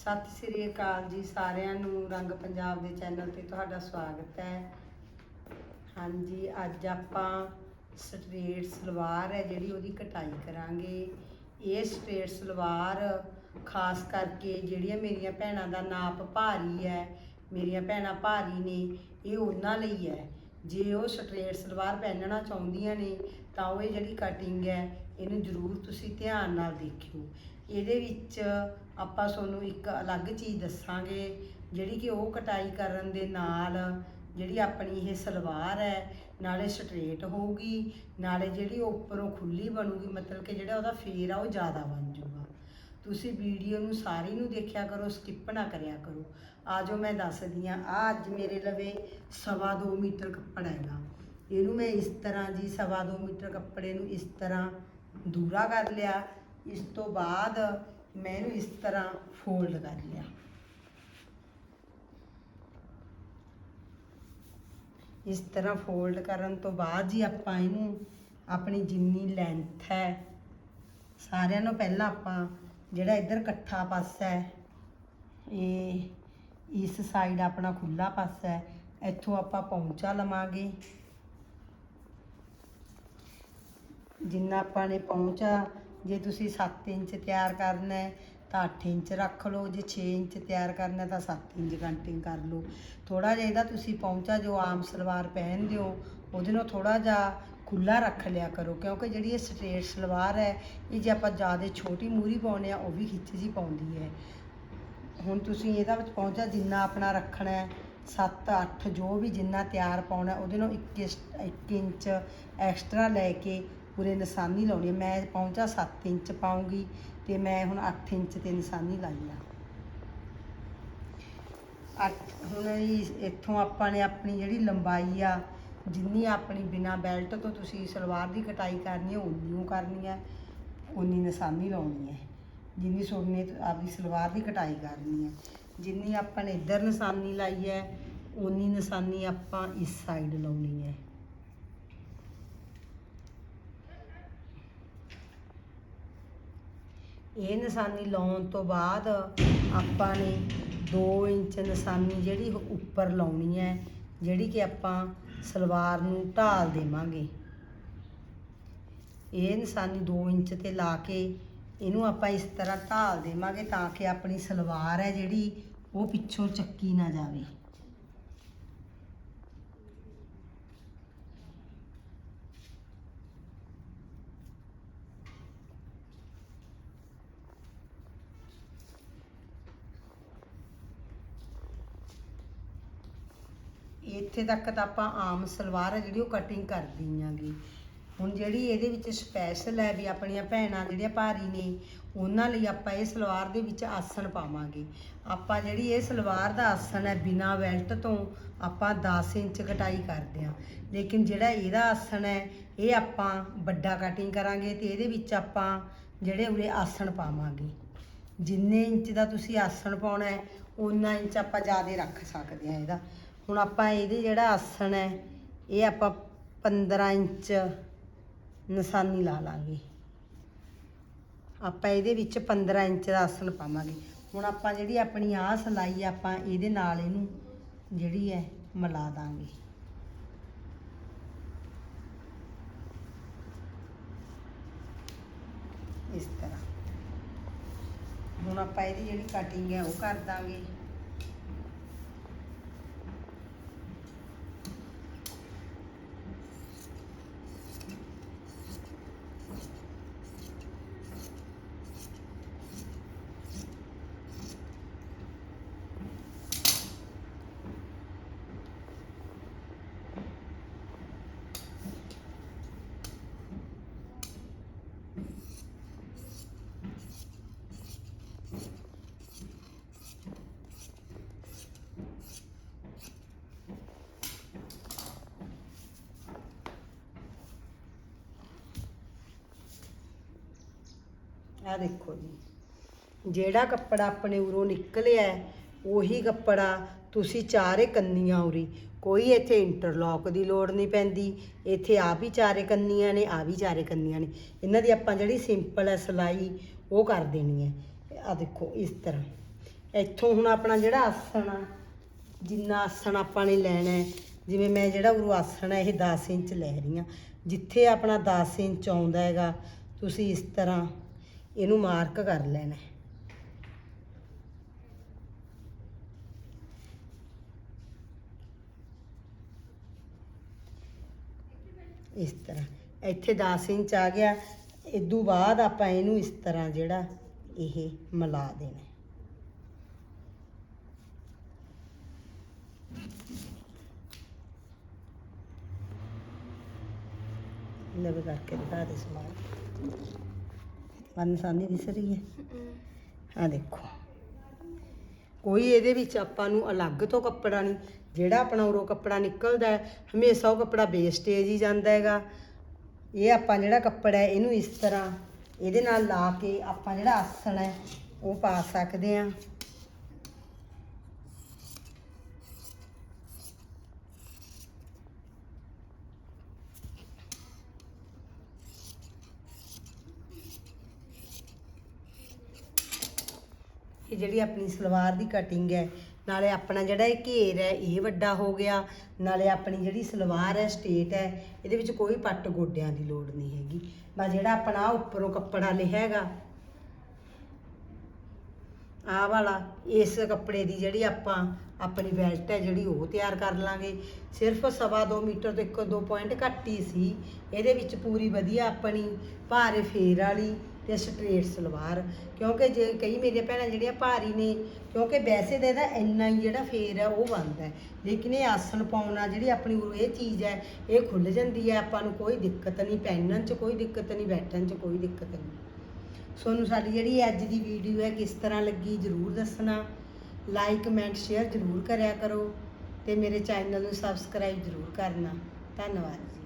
ਸਤਿ ਸ੍ਰੀ ਅਕਾਲ ਜੀ ਸਾਰਿਆਂ ਨੂੰ, ਰੰਗ ਪੰਜਾਬ ਦੇ ਚੈਨਲ ਤੇ ਤੁਹਾਡਾ ਸਵਾਗਤ ਹੈ। ਹਾਂਜੀ, ਅੱਜ ਆਪਾਂ ਸਟ੍ਰੇਟ ਸਲਵਾਰ ਹੈ, ਜਿਹੜੀ ਉਹਦੀ ਕਟਾਈ ਕਰਾਂਗੇ। ਇਹ ਸਟ੍ਰੇਟ ਸਲਵਾਰ ਖਾਸ ਕਰਕੇ ਜਿਹੜੀਆਂ ਮੇਰੀਆਂ ਭੈਣਾਂ ਦਾ ਨਾਪ ਭਾਰੀ ਹੈ, ਮੇਰੀਆਂ ਭੈਣਾਂ ਭਾਰੀ ਨੇ, ਇਹ ਉਹਨਾਂ ਲਈ ਹੈ। ਜੇ ਉਹ ਸਟ੍ਰੇਟ ਸਲਵਾਰ ਪਹਿਨਣਾ ਚਾਹੁੰਦੀਆਂ ਨੇ, ਤਾਂ ਉਹ ਇਹ ਜਿਹੜੀ ਕਟਿੰਗ ਹੈ, ਇਹਨੂੰ ਜ਼ਰੂਰ ਤੁਸੀਂ ਧਿਆਨ ਨਾਲ ਦੇਖਿਓ। ਇਹਦੇ ਵਿੱਚ ਆਪਾਂ ਤੁਹਾਨੂੰ ਇੱਕ ਅਲੱਗ ਚੀਜ਼ ਦੱਸਾਂਗੇ, ਜਿਹੜੀ ਕਿ ਉਹ ਕਟਾਈ ਕਰਨ ਦੇ ਨਾਲ ਜਿਹੜੀ ਆਪਣੀ ਇਹ ਸਲਵਾਰ ਹੈ, ਨਾਲੇ ਸਟ੍ਰੇਟ ਹੋਊਗੀ, ਨਾਲੇ ਜਿਹੜੀ ਉਹ ਉੱਪਰੋਂ ਖੁੱਲੀ ਬਣੂਗੀ, ਮਤਲਬ ਕਿ ਜਿਹੜਾ ਉਹਦਾ ਫੇਰ ਆ, ਉਹ ਜ਼ਿਆਦਾ ਬਣ ਜਾਊਗਾ। ਤੁਸੀਂ ਵੀਡੀਓ ਨੂੰ ਸਾਰੀ ਨੂੰ ਦੇਖਿਆ ਕਰੋ ਸਕਿੱਪ ਨਾ ਕਰਿਆ ਕਰੋ। ਆਜੋ ਮੈਂ ਦੱਸਦੀ ਹਾਂ, ਆ ਅੱਜ ਮੇਰੇ ਲਵੇ ਸਵਾ ਦੋ ਮੀਟਰ ਕੱਪੜਾ ਹੈਗਾ। ਇਹਨੂੰ ਮੈਂ ਇਸ ਤਰ੍ਹਾਂ ਜੀ ਸਵਾ ਦੋ ਮੀਟਰ ਕੱਪੜੇ ਨੂੰ ਇਸ ਤਰ੍ਹਾਂ ਦੂਰਾ ਕਰ ਲਿਆ। ਇਸ ਤੋਂ ਬਾਅਦ ਮੈਂ ਇਹਨੂੰ ਇਸ ਤਰ੍ਹਾਂ ਫੋਲਡ ਕਰ ਲਿਆ। ਇਸ ਤਰ੍ਹਾਂ ਫੋਲਡ ਕਰਨ ਤੋਂ ਬਾਅਦ ਜੀ ਆਪਾਂ ਇਹਨੂੰ ਆਪਣੀ ਜਿੰਨੀ ਲੈਂਥ ਹੈ, ਸਾਰਿਆਂ ਨੂੰ ਪਹਿਲਾਂ ਆਪਾਂ ਜਿਹੜਾ ਇੱਧਰ ਇਕੱਠਾ ਪਾਸਾ ਹੈ, ਇਹ ਇਸ ਸਾਈਡ ਆਪਣਾ ਖੁੱਲਾ ਪਾਸਾ ਹੈ, ਇੱਥੋਂ ਆਪਾਂ ਪਹੁੰਚਾ ਲਵਾਂਗੇ। ਜਿੰਨਾ ਆਪਾਂ ਨੇ ਪਹੁੰਚਾ ਜੇ ਤੁਸੀਂ 7 ਇੰਚ ਤਿਆਰ ਕਰਨਾ ਹੈ, ਤਾਂ 8 ਇੰਚ ਰੱਖ ਲਓ, ਜੇ 6 ਇੰਚ ਤਿਆਰ ਕਰਨਾ ਤਾਂ 7 ਇੰਚ ਕਟਿੰਗ ਕਰ ਲਓ। ਥੋੜਾ ਜਿਹਾ ਇਹਦਾ ਤੁਸੀਂ ਪਹੁੰਚਾ ਜੋ ਆਮ ਸਲਵਾਰ ਪਹਿਨਦੇ ਹੋ, ਉਹਦੇ ਨਾਲ ਥੋੜਾ ਜਿਹਾ ਖੁੱਲਾ ਰੱਖ ਲਿਆ ਕਰੋ, ਕਿਉਂਕਿ ਜਿਹੜੀ ਇਹ ਸਟ੍ਰੇਟ ਸਲਵਾਰ ਹੈ, ਇਹ ਜੇ ਆਪਾਂ ਜ਼ਿਆਦਾ ਛੋਟੀ ਮੂਰੀ ਪਾਉਂਦੇ ਆ, ਉਹ ਵੀ ਖਿੱਚ ਜੀ ਪਾਉਂਦੀ ਹੈ। ਹੁਣ ਤੁਸੀਂ ਇਹਦਾ ਵਿੱਚ ਪਹੁੰਚਾ, ਜਿੰਨਾ ਆਪਣਾ ਰੱਖਣਾ ਹੈ 7 8 ਜੋ ਵੀ ਜਿੰਨਾ ਤਿਆਰ ਪਾਉਣਾ, ਉਹਦੇ ਨਾਲ 1 ਇੰਚ ਐਕਸਟਰਾ ਲੈ ਕੇ ਪੂਰੇ ਨਿਸ਼ਾਨੀ ਲਾਉਣੀ ਹੈ। ਮੈਂ ਪਹੁੰਚਾ 7 ਇੰਚ ਪਾਉਂਗੀ ਤੇ ਮੈਂ ਹੁਣ 8 ਇੰਚ ਤੇ ਨਿਸ਼ਾਨੀ ਲਾਈ ਆ। ਹੁਣ ਇੱਥੋਂ ਆਪਾਂ ਨੇ ਆਪਣੀ ਜਿਹੜੀ ਲੰਬਾਈ ਆ ਜਿੰਨੀ ਆਪਣੀ ਬਿਨਾ ਬੈਲਟ ਤੋਂ ਤੁਸੀਂ ਸਲਵਾਰ ਦੀ ਕਟਾਈ ਕਰਨੀ ਹੈ ਉਨੀ ਓ ਕਰਨੀ ਹੈ ਉਨੀ ਨਿਸ਼ਾਨੀ ਲਾਉਣੀ ਹੈ। ਜਿੰਨੀ ਸੋਨੇ ਆਪਦੀ ਸਲਵਾਰ ਦੀ ਕਟਾਈ ਕਰਨੀ ਹੈ। ਜਿੰਨੀ ਆਪਾਂ ਨੇ ਇੱਧਰ ਨਿਸ਼ਾਨੀ ਲਾਈ ਹੈ ਉਨੀ ਨਿਸ਼ਾਨੀ ਆਪਾਂ ਇਸ ਸਾਈਡ ਲਾਉਣੀ ਹੈ। ਇਹ ਨਿਸ਼ਾਨੀ ਲਾਉਣ ਤੋਂ ਬਾਅਦ ਆਪਾਂ ਨੇ 2 ਇੰਚ ਨਿਸ਼ਾਨੀ ਜਿਹੜੀ ਉਹ ਉੱਪਰ ਲਾਉਣੀ ਹੈ। ਜਿਹੜੀ ਕਿ ਆਪਾਂ ਸਲਵਾਰ ਨੂੰ ਢਾਲ ਦੇਵਾਂਗੇ। ਇਹ ਨਿਸ਼ਾਨੀ 2 ਇੰਚ ਤੇ ਲਾ ਕੇ ਇਹਨੂੰ ਆਪਾਂ ਇਸ ਤਰ੍ਹਾਂ ਢਾਲ ਦੇਵਾਂਗੇ ਤਾਂ ਕਿ ਆਪਣੀ ਸਲਵਾਰ ਹੈ ਜਿਹੜੀ ਉਹ ਪਿੱਛੋਂ ਚੱਕੀ ਨਾ ਜਾਵੇ। ਇੱਥੇ ਤੱਕ ਤਾਂ ਆਪਾਂ ਆਮ ਸਲਵਾਰ ਹੈ ਜਿਹੜੀ ਉਹ ਕਟਿੰਗ ਕਰ ਦਈਆਂਗੇ। ਹੁਣ ਜਿਹੜੀ ਇਹਦੇ ਵਿੱਚ ਸਪੈਸ਼ਲ ਹੈ ਵੀ ਆਪਣੀਆਂ ਭੈਣਾਂ ਜਿਹੜੀਆਂ ਭਾਰੀ ਨੇ, ਉਹਨਾਂ ਲਈ ਆਪਾਂ ਇਹ ਸਲਵਾਰ ਦੇ ਵਿੱਚ ਆਸਣ ਪਾਵਾਂਗੇ। ਆਪਾਂ ਜਿਹੜੀ ਇਹ ਸਲਵਾਰ ਦਾ ਆਸਣ ਹੈ, ਬਿਨਾ ਬੈਲਟ ਤੋਂ ਆਪਾਂ 10 ਇੰਚ ਕਟਾਈ ਕਰਦੇ ਹਾਂ। ਲੇਕਿਨ ਜਿਹੜਾ ਇਹਦਾ ਆਸਣ ਹੈ, ਇਹ ਆਪਾਂ ਵੱਡਾ ਕਟਿੰਗ ਕਰਾਂਗੇ ਤੇ ਇਹਦੇ ਵਿੱਚ ਆਪਾਂ ਜਿਹੜੇ ਉਰੇ ਆਸਣ ਪਾਵਾਂਗੇ। ਜਿੰਨੇ ਇੰਚ ਦਾ ਤੁਸੀਂ ਆਸਣ ਪਾਉਣਾ ਹੈ ਉਨਾ ਇੰਚ ਆਪਾਂ ਜ਼ਿਆਦਾ ਰੱਖ ਸਕਦੇ ਹਾਂ ਇਹਦਾ। ਹੁਣ ਆਪਾਂ ਇਹਦੇ ਜਿਹੜਾ ਆਸਣ ਹੈ, ਇਹ ਆਪਾਂ 15 ਇੰਚ ਨਿਸ਼ਾਨੀ ਲਾ ਲਾਂਗੇ। ਆਪਾਂ ਇਹਦੇ ਵਿੱਚ 15 ਇੰਚ ਦਾ ਆਸਣ ਪਾਵਾਂਗੇ। ਹੁਣ ਆਪਾਂ ਜਿਹੜੀ ਆਪਣੀ ਆਹ ਸਲਾਈ ਆਪਾਂ ਇਹਦੇ ਨਾਲ ਇਹਨੂੰ ਜਿਹੜੀ ਹੈ, ਮਿਲਾ ਦਾਂਗੇ। ਇਸ ਤਰ੍ਹਾਂ। ਹੁਣ ਆਪਾਂ ਇਹਦੀ ਜਿਹੜੀ ਕਟਿੰਗ ਹੈ, ਉਹ ਕਰ ਦਾਂਗੇ। ਆ ਦੇਖੋ ਜੀ। ਜਿਹੜਾ ਕੱਪੜਾ ਆਪਣੇ ਉਰੋਂ ਨਿਕਲਿਆ ਉਹੀ ਕੱਪੜਾ ਤੁਸੀਂ ਚਾਰੇ ਕੰਨੀਆਂ ਉਰੀ। ਕੋਈ ਇੱਥੇ ਇੰਟਰਲੌਕ ਦੀ ਲੋੜ ਨਹੀਂ ਪੈਂਦੀ। ਇੱਥੇ ਆ ਵੀ ਚਾਰੇ ਕੰਨੀਆਂ ਨੇ ਆ ਵੀ ਚਾਰੇ ਕੰਨੀਆਂ ਨੇ। ਇਹਨਾਂ ਦੀ ਆਪਾਂ ਜਿਹੜੀ ਸਿੰਪਲ ਹੈ ਸਲਾਈ, ਉਹ ਕਰ ਦੇਣੀ ਹੈ। ਆ ਦੇਖੋ ਇਸ ਤਰ੍ਹਾਂ। ਇੱਥੋਂ ਹੁਣ ਆਪਣਾ ਜਿਹੜਾ ਆਸਣ ਆ, ਜਿੰਨਾ ਆਸਣ ਆਪਾਂ ਨੇ ਲੈਣਾ ਹੈ, ਜਿਵੇਂ ਮੈਂ ਜਿਹੜਾ ਉਰੂ ਆਸਣ ਹੈ ਇਹ 10 ਇੰਚ ਲੈ ਰਹੀ ਹਾਂ। ਜਿੱਥੇ ਆਪਣਾ 10 ਇੰਚ ਆਉਂਦਾ ਹੈਗਾ, ਤੁਸੀਂ ਇਸ ਤਰ੍ਹਾਂ ਇਹਨੂੰ ਮਾਰਕ ਕਰ ਲੈਣਾ ਇਸ ਤਰ੍ਹਾਂ। ਇੱਥੇ 10 ਇੰਚ ਆ ਗਿਆ। ਇਦੋਂ ਬਾਅਦ ਆਪਾਂ ਇਹਨੂੰ ਇਸ ਤਰ੍ਹਾਂ ਜਿਹੜਾ ਇਹ ਮਿਲਾ ਦੇਣਾ ਹੈ। ਕਰਕੇ ਦਿਖਾ ਦੇ ਸਮਾਨ। ਮਨ ਸਾਨੀ ਦਿਸ ਰਹੀ ਹੈ। ਆ ਦੇਖੋ। ਕੋਈ ਇਹਦੇ ਵਿੱਚ ਆਪਾਂ ਨੂੰ ਅਲੱਗ ਤੋਂ ਕੱਪੜਾ ਨਹੀਂ ਜਿਹੜਾ ਆਪਣਾ ਉਰੋਂ ਕੱਪੜਾ ਨਿਕਲਦਾ ਹੈ ਹਮੇਸ਼ਾ ਉਹ ਕੱਪੜਾ ਵੇਸਟੇਜ ਹੀ ਜਾਂਦਾ ਹੈਗਾ। ਇਹ ਆਪਾਂ ਜਿਹੜਾ ਕੱਪੜਾ ਹੈ ਇਹਨੂੰ ਇਸ ਤਰ੍ਹਾਂ ਇਹਦੇ ਨਾਲ ਲਾ ਕੇ ਆਪਾਂ ਜਿਹੜਾ ਆਸਣ ਹੈ ਉਹ ਪਾ ਸਕਦੇ ਹਾਂ। ਇਹ ਜਿਹੜੀ ਆਪਣੀ ਸਲਵਾਰ ਦੀ ਕਟਿੰਗ ਹੈ, ਨਾਲੇ ਆਪਣਾ ਜਿਹੜਾ ਇਹ ਘੇਰ ਹੈ, ਇਹ ਵੱਡਾ ਹੋ ਗਿਆ, ਨਾਲੇ ਆਪਣੀ ਜਿਹੜੀ ਸਲਵਾਰ ਹੈ ਸਟੇਟ ਹੈ, ਇਹਦੇ ਵਿੱਚ ਕੋਈ ਪੱਟ ਗੋਡਿਆਂ ਦੀ ਲੋੜ ਨਹੀਂ ਹੈਗੀ। ਬਸ ਜਿਹੜਾ ਆਪਣਾ ਉੱਪਰੋਂ ਕੱਪੜਾ ਲਿਆ ਹੈਗਾ ਆਹ ਵਾਲਾ, ਇਸ ਕੱਪੜੇ ਦੀ ਜਿਹੜੀ ਆਪਾਂ ਆਪਣੀ ਬੈਲਟ ਹੈ ਜਿਹੜੀ ਉਹ ਤਿਆਰ ਕਰ ਲਾਂਗੇ। ਸਿਰਫ ਸਵਾ ਦੋ ਮੀਟਰ ਤੋਂ ਇੱਕ ਦੋ ਪੁਆਇੰਟ ਘੱਟ ਹੀ ਸੀ। ਇਹਦੇ ਵਿੱਚ ਪੂਰੀ ਵਧੀਆ ਆਪਣੀ ਭਾਰੇ ਫੇਰ ਵਾਲੀ ਤੇ ਸਟ੍ਰੇਟ ਸਲਵਾਰ। ਕਿਉਂਕਿ ਜੇ ਕਈ ਮੇਰੀਆਂ ਭੈਣਾਂ ਜਿਹੜੀਆਂ ਭਾਰੀ ਨੇ, ਕਿਉਂਕਿ ਵੈਸੇ ਤਾਂ ਇਹਦਾ ਇੰਨਾ ਹੀ ਜਿਹੜਾ ਫੇਰ ਹੈ, ਉਹ ਬਣਦਾ ਹੈ। ਲੇਕਿਨ ਇਹ ਆਸਣ ਪਾਉਣਾ ਜਿਹੜੀ ਆਪਣੀ ਉਰੋਂ ਇਹ ਚੀਜ਼ ਹੈ, ਇਹ ਖੁੱਲ ਜਾਂਦੀ ਹੈ। ਆਪਾਂ ਨੂੰ ਕੋਈ ਦਿੱਕਤ ਨਹੀਂ, ਪਹਿਨਣ 'ਚ ਕੋਈ ਦਿੱਕਤ ਨਹੀਂ, ਬੈਠਣ 'ਚ ਕੋਈ ਦਿੱਕਤ ਨਹੀਂ। ਤੁਹਾਨੂੰ ਸਾਡੀ ਜਿਹੜੀ ਅੱਜ ਦੀ ਵੀਡੀਓ ਹੈ, ਕਿਸ ਤਰ੍ਹਾਂ ਲੱਗੀ ਜਰੂਰ ਦੱਸਣਾ। ਲਾਈਕ ਕਮੈਂਟ ਸ਼ੇਅਰ ਜਰੂਰ ਕਰਿਆ ਕਰੋ ਤੇ ਮੇਰੇ ਚੈਨਲ ਨੂੰ ਸਬਸਕ੍ਰਾਈਬ ਜਰੂਰ ਕਰਨਾ। ਧੰਨਵਾਦ ਜੀ।